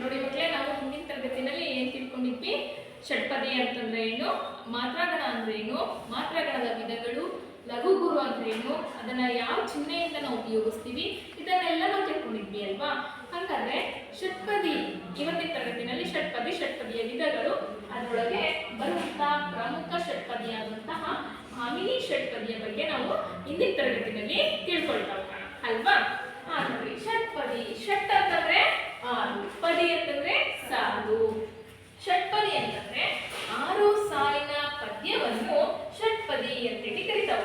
ನೋಡಿ ಮಕ್ಕಳೇ, ನಾವು ಹಿಂದಿನ ತರಗತಿನಲ್ಲಿ ಏನ್ ತಿಳ್ಕೊಂಡಿದ್ವಿ? ಷಟ್ಪದಿ ಅಂತಂದ್ರೆ ಏನು? ಮಾತ್ರಗಣ ಅಂದ್ರೆ ಏನು? ಮಾತ್ರಗಣದ ವಿಧಗಳು ಲಘು ಗುರು ಅಂದ್ರೆ ಏನು? ಅದನ್ನ ಯಾವ ಚಿಹ್ನೆಯಿಂದ ನಾವು ಉಪಯೋಗಿಸ್ತೀವಿ? ಇದನ್ನೆಲ್ಲ ನಾವು ತಿಳ್ಕೊಂಡಿದ್ವಿ ಅಲ್ವಾ? ಹಾಗಾದ್ರೆ ಷಟ್ಪದಿ, ಇವತ್ತಿನ ತರಗತಿನಲ್ಲಿ ಷಟ್ಪದಿ, ಷಟ್ಪದಿಯ ವಿಧಗಳು, ಅದರೊಳಗೆ ಬರುವಂತ ಪ್ರಮುಖ ಷಟ್ಪದಿಯಾದಂತಹ ಭಾಮಿನಿ ಷಟ್ಪದಿಯ ಬಗ್ಗೆ ನಾವು ಹಿಂದಿನ ತರಗತಿನಲ್ಲಿ ತಿಳ್ಕೊಳ್ತಾ ಅಲ್ವಾ? ಹಾ ನೋಡಿ ಷಟ್ಪದಿ ಷಟ್ ಅಂತಂದ್ರೆ ಆರು ಪದಿ ಅಂತಂದ್ರೆ ಸಾಲು ಷಟ್ಪದಿ ಅಂತಂದ್ರೆ ಆರು ಸಾಲಿನ ಪದ್ಯವನ್ನು ಷಟ್ಪದಿ ಅಂತೇಳಿ ಕರಿತಾವ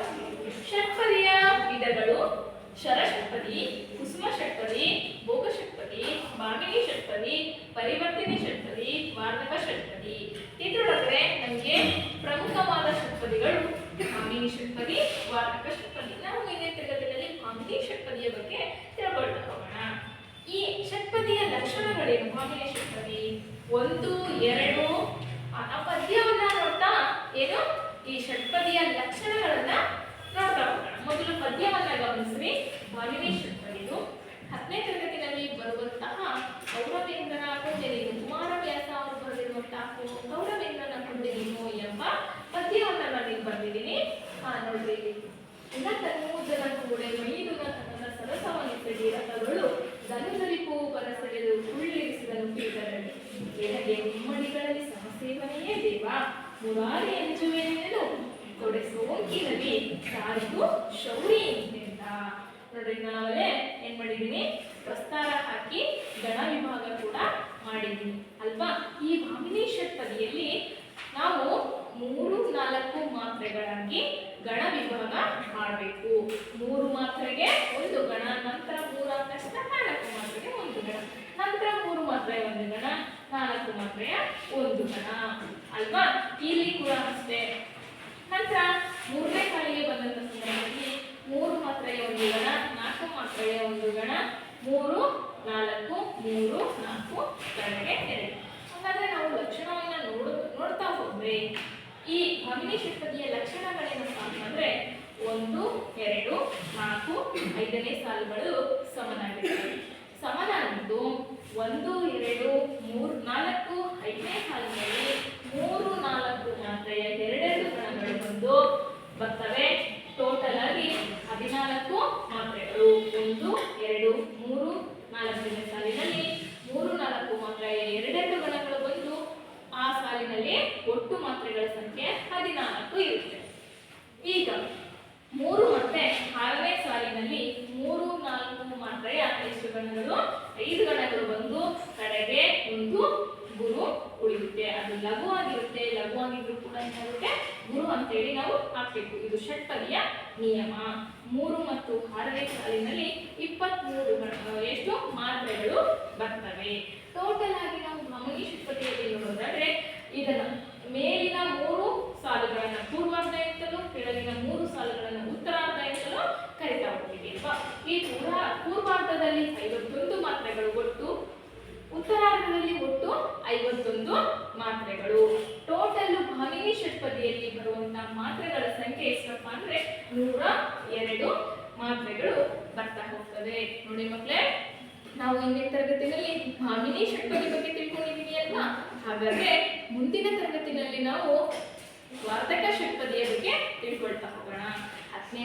ಷಟ್ಪದಿಯ ವಿಧಗಳು ಶರ ಷಟ್ಪದಿ ಕುಸುಮ ಷಟ್ಪದಿ ಭೋಗ ಷಟ್ಪದಿ ಬಾಮಿನಿ ಷಟ್ಪದಿ ಪರಿವರ್ತನೆ ಷಟ್ಪದಿ ವಾರ್ಧಕ ಷಟ್ಪದಿ ಇದ್ರೊಳಗಡೆ ನಮಗೆ ಪ್ರಮುಖವಾದ ಷಟ್ಪದಿಗಳು ಭಾಮಿನಿ ಷಟ್ಪದಿ ವಾರ್ಧಕ ಷಟ್ಪದಿ ನಾವು ಇದೇ ತರಗತಿಯಲ್ಲಿ ಭಾಮಿನಿ ಷಟ್ಪದಿಯ ಬಗ್ಗೆ ತಿಳ್ಕೊಳ್ತಾ ಹೋಗೋಣ. ಈ ಷಟ್ಪದಿಯ ಲಕ್ಷಣಗಳೇನು? ಭಾಮಿನಿ ಷಟ್ಪದಿ ಒಂದು, ಎರಡು ಆ ಪದ್ಯವನ್ನ ನೋಡ್ತಾ ಏನು ಈ ಷಟ್ಪದಿಯ ಲಕ್ಷಣಗಳನ್ನ ನೋಡ್ತಾ ಹೋಗೋಣ ಮೊದಲು ಪದ್ಯವನ್ನ ಗಮನಿಸ್ರಿ ಇದು ಹತ್ತನೇ ತರಗತಿಯಲ್ಲಿ ಬರುವಂತಹ ಗೌರವೇಂದ್ರನ ಕೊಂಡೆನೀನು ಕುಮಾರವ್ಯಾಸ ಅವರು ಬರೆದಿರುವಂತಹ ಗೌರವೇಂದ್ರನ ಕೊಂಡೆನೀನು ಎಂಬ ಪದ್ಯವನ್ನು ನಾನು ಇಲ್ಲಿ ಬರೆದಿದ್ದೀನಿ. ಹಾ, ನೋಡ್ರಿ. ಇನ್ನ ತನ್ಮೂಜನ ಕೂಡೆ, ಮೈದುನ ತನ್ನ ಸರಸವನಿಸಡಿ ರಥಗಳು ಧನುಧರಿಪು ಪರಸೆಳೆದು ಕುಳ್ಳಿರಿಸಿದನು ಪೀಠದಲ್ಲಿ. ಎಡಗೆ ಮುಮ್ಮಡಿಗಳಲ್ಲಿ ಸಹಸೇವನೆಯೇ ದೇವ. ಮುರಾರಿ ಎಂಜುವೆನೆಂದು ಕೊಡೆ ಸೋಂಕಿನಲ್ಲಿ ಸಾರಿಗೂ ಶೌರಿ ಎಂದ ನೋಡ್ರಿ ನಾವಲ್ಲೇ ಏನ್ ಮಾಡಿದೀನಿ? ಪ್ರಸ್ತಾರ ಹಾಕಿ ಗಣ ವಿಭಾಗ ಕೂಡ ಮಾಡಿದ್ದೀನಿ ಅಲ್ವಾ? ಈ ಭಾಮಿನಿ ಷಟ್ಪದಿಯಲ್ಲಿ ನಾವು ಮೂರು, ನಾಲ್ಕು ಮಾತ್ರೆಗಳಾಗಿ ಗಣ ವಿಭಾಗ ಮಾಡಬೇಕು. ಮೂರು ಮಾತ್ರೆಗೆ ಒಂದು ಗಣ, ನಂತರ ಮೂರು ಆದ ನಾಲ್ಕು ಮಾತ್ರೆಗೆ ಒಂದು ಗಣ. ನಂತರ ಮೂರು ಮಾತ್ರೆ ಒಂದು ಗಣ, ನಾಲ್ಕು ಮಾತ್ರೆಯ ಒಂದು ಗಣ. ಅಲ್ವಾ? ಇಲ್ಲಿ ಕೂಡ ಅಷ್ಟೇ. ನಂತರ ಮೂರನೇ ಸಾಲಿಗೆ ಬಂದಂತ ಒಂದು ಗಣ ನಾಲ್ಕು ಮಕ್ಕಳಿಗೆ ಒಂದು ಗಣ ಮೂರು, ನಾಲ್ಕು ಮೂರು, ನಾಲ್ಕು ಕಡೆಗೆ ಎರಡು. ಹಾಗಾದ್ರೆ ನಾವು ಲಕ್ಷಣವನ್ನ ನೋಡ, ನೋಡ್ತಾ ಹೋದ್ರೆ ಈ ಭಗಿನಿ ಷಟ್ಪದಿಯ ಲಕ್ಷಣಗಳೇನಪ್ಪ ಅಂತಂದ್ರೆ ಒಂದು, ಎರಡು, ನಾಲ್ಕು, ಐದನೇ ಸಾಲುಗಳು ಸಮನಾಗಿರ್ತವೆ. ಸಮನಾಗಿದ್ದು ಒಂದು, ಎರಡು, ಮೂರು, ನಾಲ್ಕು, ಐದನೇ ಸಾಲಿನಲ್ಲಿ ಮೂರು ನಾಲ್ಕು ಮಾತ್ರೆಯ ಎರಡೆರಡು ಗಣಗಳು ಬಂದು ಬರ್ತವೆ ಟೋಟಲ್ ಆಗಿ ಹದಿನಾಲ್ಕು ಮಾತ್ರೆಗಳು ಒಂದು, ಎರಡು, ಮೂರು ನಾಲ್ಕನೇ ಸಾಲಿನಲ್ಲಿ, ಮೂರು, ನಾಲ್ಕು ಮಾತ್ರ, ಎರಡೆರಡು ಗಣಗಳು ಬಂದು ಆ ಸಾಲಿನಲ್ಲಿ ಒಟ್ಟು ಮಾತ್ರೆಗಳ ಸಂಖ್ಯೆ ಹದಿನಾಲ್ಕು ಇರುತ್ತೆ. ಈಗ ಮೂರು ಮತ್ತೆ ಆರನೇ ಸಾಲಿನಲ್ಲಿ ಮೂರು, ನಾಲ್ಕು ಮಾತ್ರೆಯ ಎಷ್ಟು ಗಣಗಳು. ಐದು ಗಣಗಳು ಬಂದು ಕಡೆಗೆ ಒಂದು ಗುರು ಉಳಿಯುತ್ತೆ. ಅದು ಲಘು ಆಗಿರುತ್ತೆ. ಲಘು ಆಗಿದ್ರು ಕೂಡ ಏನಾಗುತ್ತೆ? ಗುರು ಅಂತೇಳಿ ನಾವು ಹಾಕ್ಬೇಕು. ಇದು ಷಟ್ಪದಿಯ ನಿಯಮ. ಮೂರು ಮತ್ತು ಆರನೇ ಸಾಲಿನಲ್ಲಿ ಇಪ್ಪತ್ಮೂರು ಗಣ- ಎಷ್ಟು ಮಾತ್ರೆಗಳು ಬರ್ತವೆ. ಟೋಟಲ್ ಆಗಿ ನಾವು ಗಮನಿ ಶುಕ್ಪಟಿಯಲ್ಲಿ ನೋಡೋದಾದ್ರೆ, ಇದನ್ನ ಮೇಲಿನ ಮೂರು ಸಾಲುಗಳನ್ನ ಪೂರ್ವಾರ್ಧ ಎಂತಲೂ ಕೆಳಗಿನ ಮೂರು ಸಾಲುಗಳನ್ನ ಉತ್ತರಾರ್ಧ ಎಂತಲೂ ಕರಿತಾ ಹೋಗ್ತೀವಿ ಅಲ್ವಾ? ಈ ಪೂರ್ವ ಪೂರ್ವಾರ್ಧದಲ್ಲಿ ಐವತ್ತೊಂದು ಮಾತ್ರೆಗಳು ಒಟ್ಟು, ಉತ್ತರಾರ್ಧದಲ್ಲಿ ಒಟ್ಟು ಐವತ್ತೊಂದು ಮಾತ್ರೆಗಳು. ಟೋಟಲ್ ಭಾಮಿನಿ ಷಟ್ಪದಿಯಲ್ಲಿ ಬರುವಂತಹ ಮಾತ್ರೆಗಳ ಸಂಖ್ಯೆ ಎಷ್ಟಪ್ಪ ಅಂದ್ರೆ ನೂರ ಎರಡು ಮಾತ್ರೆಗಳು ಬರ್ತಾ ಹೋಗ್ತದೆ. ನೋಡಿ ಮಕ್ಕಳೇ ನಾವು ಇಂದಿನ ತರಗತಿಯಲ್ಲಿ ಭಾಮಿನಿ ಷಟ್ಪದಿ ಬಗ್ಗೆ ತಿಳ್ಕೊಂಡಿದ್ದೀವಿ ಅಲ್ವಾ? ಹಾಗಾದ್ರೆ ಮುಂದಿನ ತರಗತಿನಲ್ಲಿ ನಾವು ವಾರ್ಧಕ ಷಟ್ಪದಿಯ ಬಗ್ಗೆ ತಿಳ್ಕೊಳ್ತಾ ಹೋಗೋಣ. ಹತ್ತನೇ